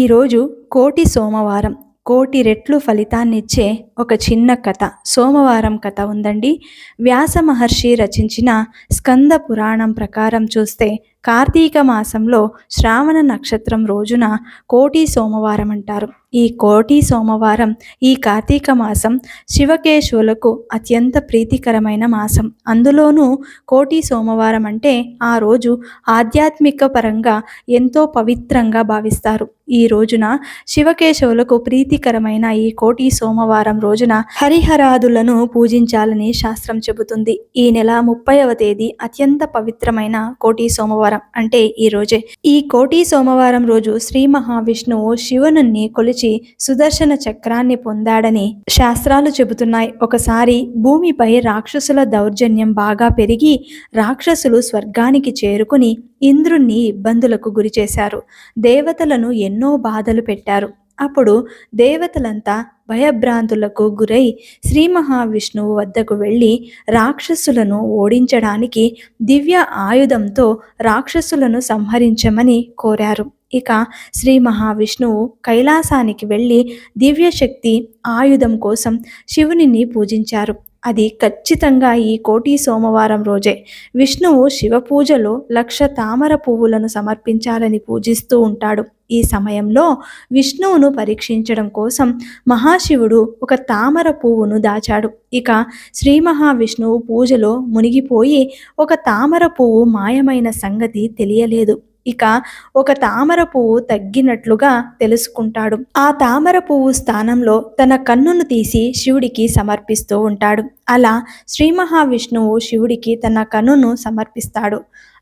ఈరోజు కోటి సోమవారం. కోటి రెట్లు ఫలితాన్నిచ్చే ఒక చిన్న కథ సోమవారం కథ ఉందండి. వ్యాస మహర్షి రచించిన స్కంద పురాణం ప్రకారం చూస్తే కార్తీక మాసంలో శ్రావణ నక్షత్రం రోజున కోటి సోమవారం అంటారు. ఈ కోటి సోమవారం ఈ కార్తీక మాసం శివకేశవులకు అత్యంత ప్రీతికరమైన మాసం. అందులోనూ కోటి సోమవారం అంటే ఆ రోజు ఆధ్యాత్మిక పరంగా ఎంతో పవిత్రంగా భావిస్తారు. ఈ రోజున శివకేశవులకు ప్రీతికరమైన ఈ కోటి సోమవారం రోజున హరిహరాదులను పూజించాలని శాస్త్రం చెబుతుంది. ఈ నెల ముప్పైవ తేదీ అత్యంత పవిత్రమైన కోటి సోమవారం అంటే ఈ రోజే. ఈ కోటి సోమవారం రోజు శ్రీ మహావిష్ణువు శివుని కొలిచి సుదర్శన చక్రాన్ని పొందాడని శాస్త్రాలు చెబుతున్నాయి. ఒకసారి భూమిపై రాక్షసుల దౌర్జన్యం బాగా పెరిగి రాక్షసులు స్వర్గానికి చేరుకుని ఇంద్రుణ్ణి ఇబ్బందులకు గురిచేశారు దేవతలను ఎన్నో బాధలు పెట్టారు. అప్పుడు దేవతలంతా భయభ్రాంతులకు గురై శ్రీ మహావిష్ణువు వద్దకు వెళ్ళి రాక్షసులను ఓడించడానికి దివ్య ఆయుధంతో రాక్షసులను సంహరించమని కోరారు. ఇక శ్రీ మహావిష్ణువు కైలాసానికి వెళ్ళి దివ్యశక్తి ఆయుధం కోసం శివునిని పూజించారు. అది ఖచ్చితంగా ఈ కోటి సోమవారం రోజే. విష్ణువు శివ పూజలో లక్ష తామర పువ్వులను సమర్పించాలని పూజిస్తూ ఉంటాడు. ఈ సమయంలో విష్ణువును పరీక్షించడం కోసం మహాశివుడు ఒక తామర పువ్వును దాచాడు. ఇక శ్రీ మహావిష్ణువు పూజలో మునిగిపోయి ఒక తామర పువ్వు మాయమైన సంగతి తెలియలేదు. ఇక ఒక తామర పువ్వు తగ్గినట్లుగా తెలుసుకుంటాడు. ఆ తామర పువ్వు స్థానంలో తన కన్నును తీసి శివుడికి సమర్పిస్తూ ఉంటాడు. అలా శ్రీ మహావిష్ణువు శివుడికి తన కన్నును సమర్పిస్తాడు.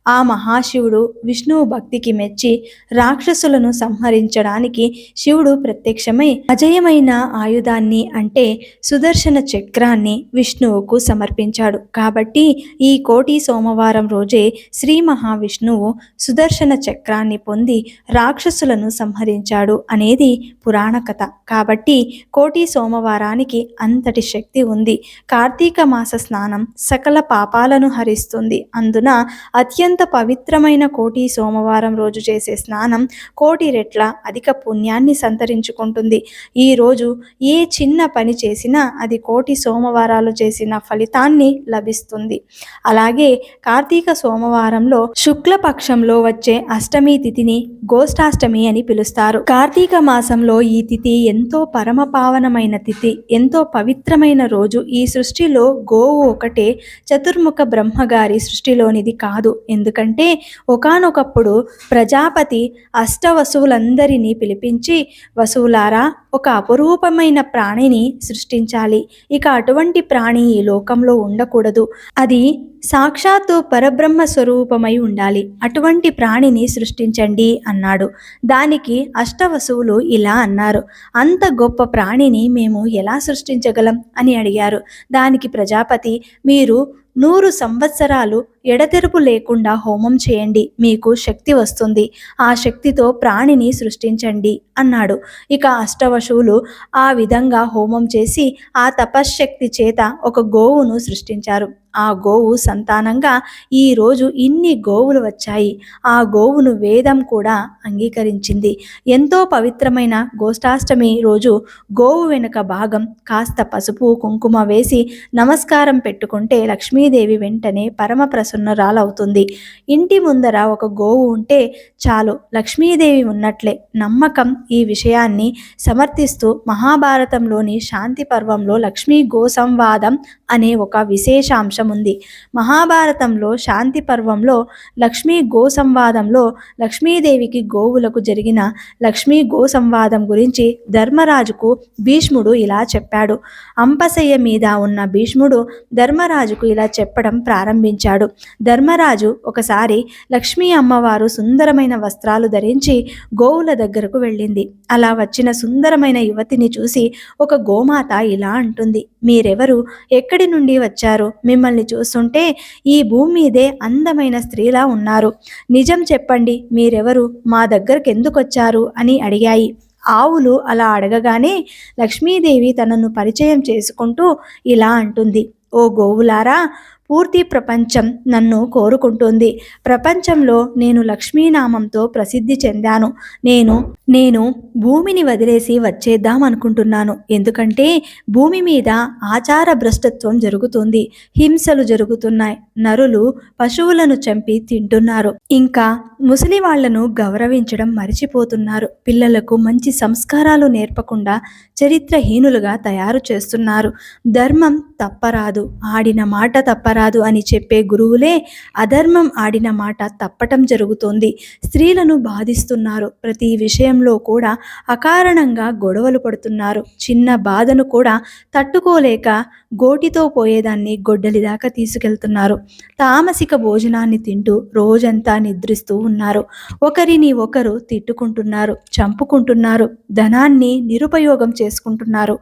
ఆ మహాశివుడు విష్ణువు భక్తికి మెచ్చి రాక్షసులను సంహరించడానికి శివుడు ప్రత్యక్షమై అజయమైన ఆయుధాన్ని అంటే సుదర్శన చక్రాన్ని విష్ణువుకు సమర్పించాడు. కాబట్టి ఈ కోటి సోమవారం రోజే శ్రీ మహావిష్ణువు సుదర్శన చక్రాన్ని పొంది రాక్షసులను సంహరించాడు అనేది పురాణ కథ. కాబట్టి కోటి సోమవారానికి అంతటి శక్తి ఉంది. కార్తీక మాస స్నానం సకల పాపాలను హరిస్తుంది. అందున అత్యంత అత్యంత పవిత్రమైన కోటి సోమవారం రోజు చేసే స్నానం కోటి రెట్ల అధిక పుణ్యాన్ని సంతరించుకుంటుంది. ఈరోజు ఏ చిన్న పని చేసినా అది కోటి సోమవారాలు చేసిన ఫలితాన్ని లభిస్తుంది. అలాగే కార్తీక సోమవారంలో శుక్లపక్షంలో వచ్చే అష్టమి తిథిని గోష్ఠాష్టమి అని పిలుస్తారు. కార్తీక మాసంలో ఈ తిథి ఎంతో పరమ పావనమైన తిథి ఎంతో పవిత్రమైన రోజు. ఈ సృష్టిలో గోవు ఒకటే చతుర్ముఖ బ్రహ్మగారి సృష్టిలోనిది కాదు. ఎందుకంటే ఒకనొకప్పుడు ప్రజాపతి అష్టవసువులందరినీ పిలిపించి వసువులారా ఒక అపురూపమైన ప్రాణిని సృష్టించాలి. ఇక అటువంటి ప్రాణి ఈ లోకంలో ఉండకూడదు. అది సాక్షాత్తు పరబ్రహ్మ స్వరూపమై ఉండాలి. అటువంటి ప్రాణిని సృష్టించండి అన్నాడు. దానికి అష్టవసువులు ఇలా అన్నారు అంత గొప్ప ప్రాణిని మేము ఎలా సృష్టించగలం? అని అడిగారు. దానికి ప్రజాపతి మీరు నూరు సంవత్సరాలు ఎడతెరుపు లేకుండా హోమం చేయండి మీకు శక్తి వస్తుంది. ఆ శక్తితో ప్రాణిని సృష్టించండి అన్నాడు. ఇక అష్టవశువులు ఆ విధంగా హోమం చేసి ఆ తపశ్శక్తి చేత ఒక గోవును సృష్టించారు. ఆ గోవు సంతానంగా ఈరోజు ఇన్ని గోవులు వచ్చాయి. ఆ గోవును వేదం కూడా అంగీకరించింది. ఎంతో పవిత్రమైన గోష్ఠాష్టమి రోజు గోవు వెనుక భాగం కాస్త పసుపు కుంకుమ వేసి నమస్కారం పెట్టుకుంటే లక్ష్మీదేవి వెంటనే పరమ ప్రసన్నరాలవుతుంది. ఇంటి ముందర ఒక గోవు ఉంటే చాలు. లక్ష్మీదేవి ఉన్నట్లే నమ్మకం ఈ విషయాన్ని సమర్థిస్తూ మహాభారతంలోని శాంతి పర్వంలో లక్ష్మీ గో సంవాదం అనే ఒక విశేషాంశం ఉంది. మహాభారతంలో శాంతి పర్వంలో లక్ష్మీ గో సంవాదంలో లక్ష్మీదేవికి గోవులకు జరిగిన లక్ష్మీ గో సంవాదం గురించి ధర్మరాజుకు భీష్ముడు ఇలా చెప్పాడు. అంపశయ్య మీద ఉన్న భీష్ముడు ధర్మరాజుకు ఇలా చెప్పడం ప్రారంభించాడు. ధర్మరాజు ఒకసారి లక్ష్మీ అమ్మవారు సుందరమైన వస్త్రాలు ధరించి గోవుల దగ్గరకు వెళ్ళింది. అలా వచ్చిన సుందరమైన యువతిని చూసి ఒక గోమాత ఇలా అంటుంది. మీరెవరు? ఎక్కడి నుండి వచ్చారు? మిమ్మల్ని చూస్తుంటే ఈ భూమి మీదే అందమైన స్త్రీలా ఉన్నారు. నిజం చెప్పండి మీరెవరు? మా దగ్గరకు ఎందుకు వచ్చారు అని అడిగాయి. ఆవులు అలా అడగగానే లక్ష్మీదేవి తనను పరిచయం చేసుకుంటూ ఇలా అంటుంది. ఓ గోవులారా పూర్తి ప్రపంచం నన్ను కోరుకుంటుంది. ప్రపంచంలో నేను లక్ష్మీనామంతో ప్రసిద్ధి చెందాను. నేను నేను భూమిని వదిలేసి వచ్చేద్దాం అనుకుంటున్నాను. ఎందుకంటే భూమి మీద ఆచార భ్రష్టత్వం జరుగుతుంది. హింసలు జరుగుతున్నాయి. నరులు పశువులను చంపి తింటున్నారు. ఇంకా ముసలి వాళ్ళను గౌరవించడం మరిచిపోతున్నారు. పిల్లలకు మంచి సంస్కారాలు నేర్పకుండా చరిత్రహీనులుగా తయారు చేస్తున్నారు. ధర్మం తప్పరాదు. ఆడిన మాట తప్పరాదు. రాదు అని చెప్పే గురువులే అధర్మం ఆడిన మాట తప్పటం జరుగుతోంది. స్త్రీలను బాధిస్తున్నారు. ప్రతి విషయంలో కూడా అకారణంగా గొడవలు పడుతున్నారు. చిన్న బాధను కూడా తట్టుకోలేక గోటితో పోయేదాన్ని గొడ్డలి దాకా తీసుకెళ్తున్నారు. తామసిక భోజనాన్ని తింటూ రోజంతా నిద్రిస్తూ ఉన్నారు. ఒకరిని ఒకరు తిట్టుకుంటున్నారు చంపుకుంటున్నారు ధనాన్ని నిరుపయోగం చేసుకుంటున్నారు.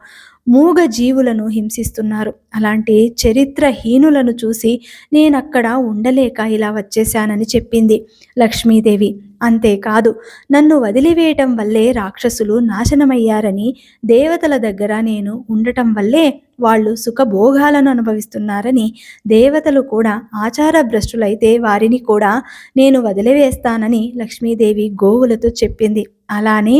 మూగ జీవులను హింసిస్తున్నారు. అలాంటి చరిత్రహీనులను చూసి నేనక్కడ ఉండలేక ఇలా వచ్చేశానని చెప్పింది లక్ష్మీదేవి. అంతేకాదు నన్ను వదిలివేయటం వల్లే రాక్షసులు నాశనమయ్యారని దేవతల దగ్గర నేను ఉండటం వల్లే వాళ్ళు సుఖభోగాలను అనుభవిస్తున్నారని దేవతలు కూడా ఆచార భ్రష్టులైతే వారిని కూడా నేను వదిలివేస్తానని లక్ష్మీదేవి గోవులతో చెప్పింది. అలానే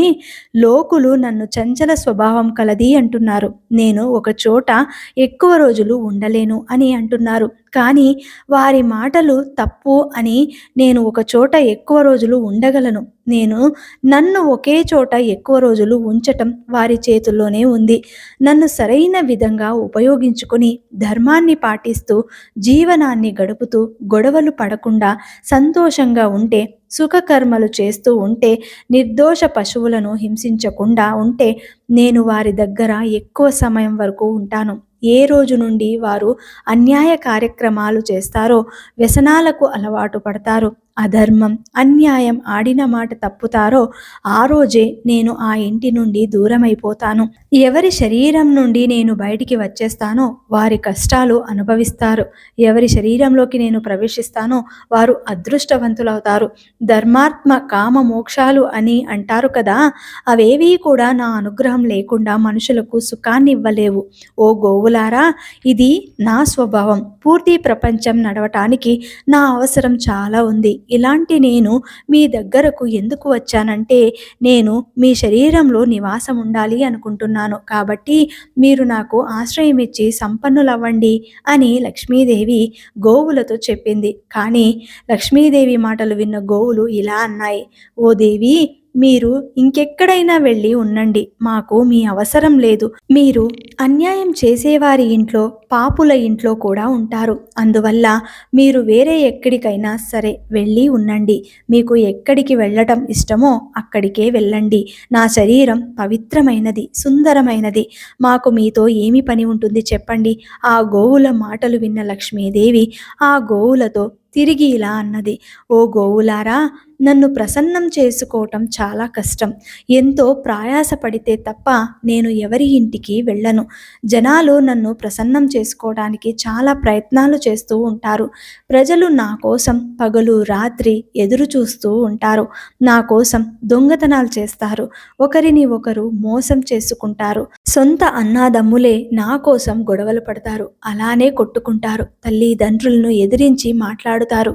లోకులు నన్ను చంచల స్వభావం కలది అంటున్నారు. నేను ఒక చోట ఎక్కువ రోజులు ఉండలేను అని అంటున్నారు. కానీ వారి మాటలు తప్పు అని నేను ఒక చోట ఎక్కువ రోజులు ఉండగలను. నేను నన్ను ఒకే చోట ఎక్కువ రోజులు ఉంచటం వారి చేతుల్లోనే ఉంది. నన్ను సరైన విధంగా ఉపయోగించుకొని ధర్మాన్ని పాటిస్తూ జీవనాన్ని గడుపుతూ గొడవలు పడకుండా సంతోషంగా ఉంటే సుఖకర్మలు చేస్తూ ఉంటే నిర్దోష పశువులను హింసించకుండా ఉంటే నేను వారి దగ్గర ఎక్కువ సమయం వరకు ఉంటాను. ఏ రోజు నుండి వారు అన్యాయ కార్యక్రమాలు చేస్తారో వ్యసనాలకు అలవాటు పడతారు. అధర్మం అన్యాయం ఆడిన మాట తప్పుతారో ఆ రోజే నేను ఆ ఇంటి నుండి దూరమైపోతాను. ఎవరి శరీరం నుండి నేను బయటికి వచ్చేస్తానో వారి కష్టాలు అనుభవిస్తారు. ఎవరి శరీరంలోకి నేను ప్రవేశిస్తానో వారు అదృష్టవంతులవుతారు. ధర్మాత్మ కామ మోక్షాలు అని అంటారు కదా అవేవీ కూడా నా అనుగ్రహం లేకుండా మనుషులకు సుఖాన్ని ఇవ్వలేవు. ఓ గోవులారా ఇది నా స్వభావం. పూర్తి ప్రపంచం నడవటానికి నా అవసరం చాలా ఉంది. ఇలాంటి నేను మీ దగ్గరకు ఎందుకు వచ్చానంటే నేను మీ శరీరంలో నివాసం ఉండాలి అనుకుంటున్నాను. కాబట్టి మీరు నాకు ఆశ్రయం ఇచ్చి సంపన్నులవ్వండి అని లక్ష్మీదేవి గోవులతో చెప్పింది. కానీ లక్ష్మీదేవి మాటలు విన్న గోవులు ఇలా అన్నాయి. ఓ దేవి మీరు ఇంకెక్కడైనా వెళ్ళి ఉండండి. మాకు మీ అవసరం లేదు. మీరు అన్యాయం చేసేవారి ఇంట్లో పాపుల ఇంట్లో కూడా ఉంటారు. అందువల్ల మీరు వేరే ఎక్కడికైనా సరే వెళ్ళి ఉండండి. మీకు ఎక్కడికి వెళ్ళటం ఇష్టమో అక్కడికే వెళ్ళండి. నా శరీరం పవిత్రమైనది సుందరమైనది. మాకు మీతో ఏమి పని ఉంటుంది చెప్పండి. ఆ గోవుల మాటలు విన్న లక్ష్మీదేవి ఆ గోవులతో తిరిగి ఇలా అన్నది. ఓ గోవులారా నన్ను ప్రసన్నం చేసుకోవటం చాలా కష్టం. ఎంతో ప్రయాసపడితే తప్ప నేను ఎవరి ఇంటికి వెళ్ళను. జనాలు నన్ను ప్రసన్నం చేసుకోవడానికి చాలా ప్రయత్నాలు చేస్తూ ఉంటారు. ప్రజలు నా కోసం పగలు రాత్రి ఎదురు చూస్తూ ఉంటారు. నా కోసం దొంగతనాలు చేస్తారు. ఒకరిని ఒకరు మోసం చేసుకుంటారు. సొంత అన్నాదమ్ములే నా కోసం గొడవలు పడతారు. అలానే కొట్టుకుంటారు. తల్లిదండ్రులను ఎదిరించి మాట్లాడుతారు.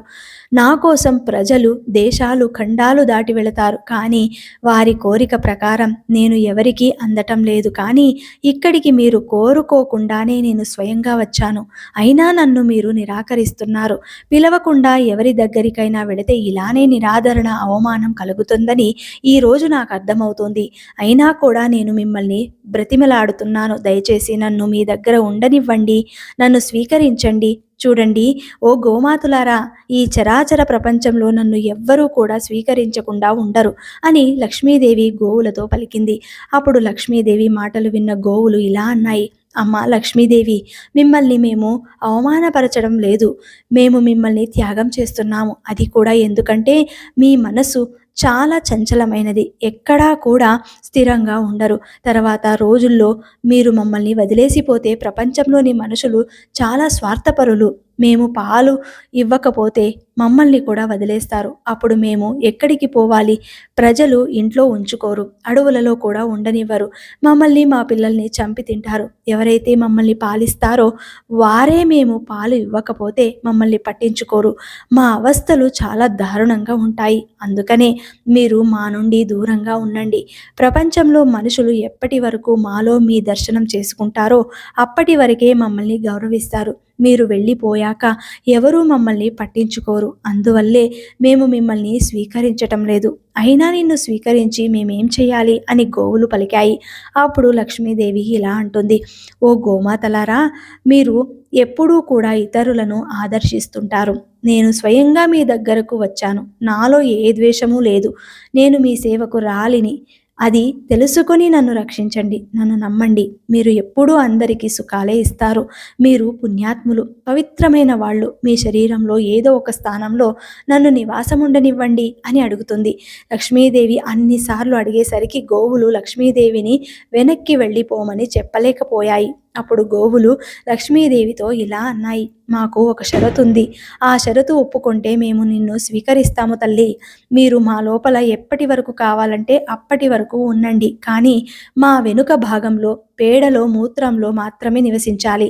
నా కోసం ప్రజలు దేశాలు ఖండాలు దాటి వెళతారు. కానీ వారి కోరిక ప్రకారం నేను ఎవరికీ అందటం లేదు. కానీ ఇక్కడికి మీరు కోరుకోకుండానే నేను స్వయంగా వచ్చాను. అయినా నన్ను మీరు నిరాకరిస్తున్నారు. పిలవకుండా ఎవరి దగ్గరికైనా వెళితే ఇలానే నిరాదరణ అవమానం కలుగుతుందని ఈరోజు నాకు అర్థమవుతుంది. అయినా కూడా నేను మిమ్మల్ని బ్రతిమలాడుతున్నాను. దయచేసి నన్ను మీ దగ్గర ఉండనివ్వండి. నన్ను స్వీకరించండి. చూడండి ఓ గోమాతులారా ఈ చరాచర ప్రపంచంలో నన్ను ఎవ్వరూ కూడా స్వీకరించకుండా ఉండరు అని లక్ష్మీదేవి గోవులతో పలికింది. అప్పుడు లక్ష్మీదేవి మాటలు విన్న గోవులు ఇలా అన్నాయి. అమ్మ లక్ష్మీదేవి మిమ్మల్ని మేము అవమానపరచడం లేదు. మేము మిమ్మల్ని త్యాగం చేస్తున్నాము. అది కూడా ఎందుకంటే మీ మనసు చాలా చంచలమైనది. ఎక్కడా కూడా స్థిరంగా ఉండరు. తర్వాత రోజుల్లో మీరు మమ్మల్ని వదిలేసిపోతే ప్రపంచంలోని మనుషులు చాలా స్వార్థపరులు. మేము పాలు ఇవ్వకపోతే మమ్మల్ని కూడా వదిలేస్తారు. అప్పుడు మేము ఎక్కడికి పోవాలి? ప్రజలు ఇంట్లో ఉంచుకోరు. అడవులలో కూడా ఉండనివ్వరు. మమ్మల్ని మా పిల్లల్ని చంపి తింటారు. ఎవరైతే మమ్మల్ని పాలిస్తారో వారే మేము పాలు ఇవ్వకపోతే మమ్మల్ని పట్టించుకోరు. మా అవస్థలు చాలా దారుణంగా ఉంటాయి. అందుకనే మీరు మా నుండి దూరంగా ఉండండి. ప్రపంచంలో మనుషులు ఎప్పటి వరకు మాలో మీ దర్శనం చేసుకుంటారో అప్పటి వరకే మమ్మల్ని గౌరవిస్తారు. మీరు వెళ్ళిపోయాక ఎవరూ మమ్మల్ని పట్టించుకోరు. అందువల్లే మేము మిమ్మల్ని స్వీకరించటం లేదు. అయినా నిన్ను స్వీకరించి మేమేం చేయాలి? అని గోవులు పలికాయి. అప్పుడు లక్ష్మీదేవి ఇలా అంటుంది. ఓ గోమాతలారా మీరు ఎప్పుడూ కూడా ఇతరులను ఆదర్శిస్తుంటారు. నేను స్వయంగా మీ దగ్గరకు వచ్చాను. నాలో ఏ ద్వేషము లేదు. నేను మీ సేవకు రాలిని అది తెలుసుకొని నన్ను రక్షించండి నన్ను నమ్మండి. మీరు ఎప్పుడూ అందరికీ సుఖాలే ఇస్తారు. మీరు పుణ్యాత్ములు పవిత్రమైన వాళ్ళు. మీ శరీరంలో ఏదో ఒక స్థానంలో నన్ను నివాసం ఉండనివ్వండి అని అడుగుతుంది. లక్ష్మీదేవి అన్నిసార్లు అడిగేసరికి గోవులు లక్ష్మీదేవిని వెనక్కి వెళ్ళిపోమని చెప్పలేకపోయాయి. అప్పుడు గోవులు లక్ష్మీదేవితో ఇలా అన్నాయి మాకు ఒక షరతు ఉంది. ఆ షరతు ఒప్పుకుంటే మేము నిన్ను స్వీకరిస్తాము తల్లి. మీరు మా లోపల ఎప్పటి వరకు కావాలంటే అప్పటి వరకు ఉండండి. కానీ మా వెనుక భాగంలో పేడలో మూత్రంలో మాత్రమే నివసించాలి.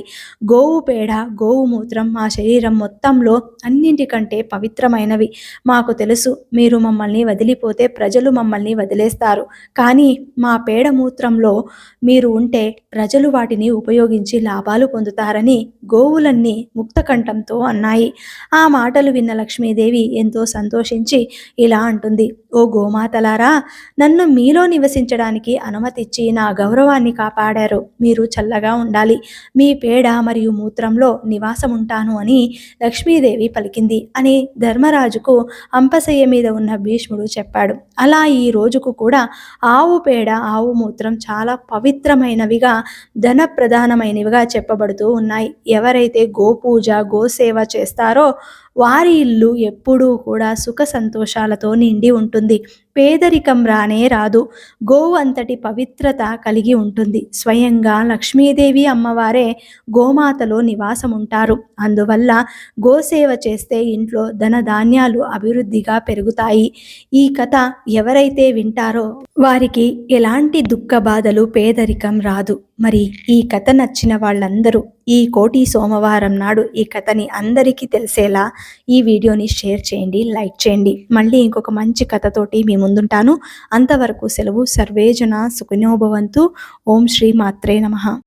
గోవు పేడ గోవు మూత్రం మా శరీరం మొత్తంలో అన్నింటికంటే పవిత్రమైనవి. మాకు తెలుసు మీరు మమ్మల్ని వదిలిపోతే ప్రజలు మమ్మల్ని వదిలేస్తారు. కానీ మా పేడ మూత్రంలో మీరు ఉంటే ప్రజలు వాటిని ఉపయోగించి లాభాలు పొందుతారని గోవులన్నీ ముక్తకంఠంతో అన్నాయి. ఆ మాటలు విన్న లక్ష్మీదేవి ఎంతో సంతోషించి ఇలా అంటుంది ఓ గోమాతలారా నన్ను మీలో నివసించడానికి అనుమతిచ్చి నా గౌరవాన్ని కాపాడు. మాట్లాడారు. మీరు చల్లగా ఉండాలి. మీ పేడ మరియు మూత్రంలో నివాసం ఉంటాను అని లక్ష్మీదేవి పలికింది అని ధర్మరాజుకు అంపశయ్య మీద ఉన్న భీష్ముడు చెప్పాడు. అలా ఈ రోజుకు కూడా ఆవు పేడ ఆవు మూత్రం చాలా పవిత్రమైనవిగా ధన ప్రధానమైనవిగా చెప్పబడుతూ ఉన్నాయి. ఎవరైతే గోపూజ గోసేవ చేస్తారో వారి ఇల్లు ఎప్పుడూ కూడా సుఖ సంతోషాలతో నిండి ఉంటుంది. పేదరికం రానే రాదు. గోవు అంతటి పవిత్రత కలిగి ఉంటుంది. స్వయంగా లక్ష్మీదేవి అమ్మవారే గోమాతలో నివాసం ఉంటారు అందువల్ల గోసేవ చేస్తే ఇంట్లో ధన ధాన్యాలు అభివృద్ధిగా పెరుగుతాయి. ఈ కథ ఎవరైతే వింటారో వారికి ఎలాంటి దుఃఖ బాధలు పేదరికం రాదు. మరి ఈ కథ నచ్చిన వాళ్ళందరూ ఈ కోటి సోమవారం నాడు ఈ కథని అందరికీ తెలిసేలా ఈ వీడియోని షేర్ చేయండి లైక్ చేయండి. మళ్ళీ ఇంకొక మంచి కథతోటి మీ ముందుంటాను. అంతవరకు సెలవు. సర్వేజన సుఖినోభవంతు. ఓం శ్రీ మాత్రే నమ.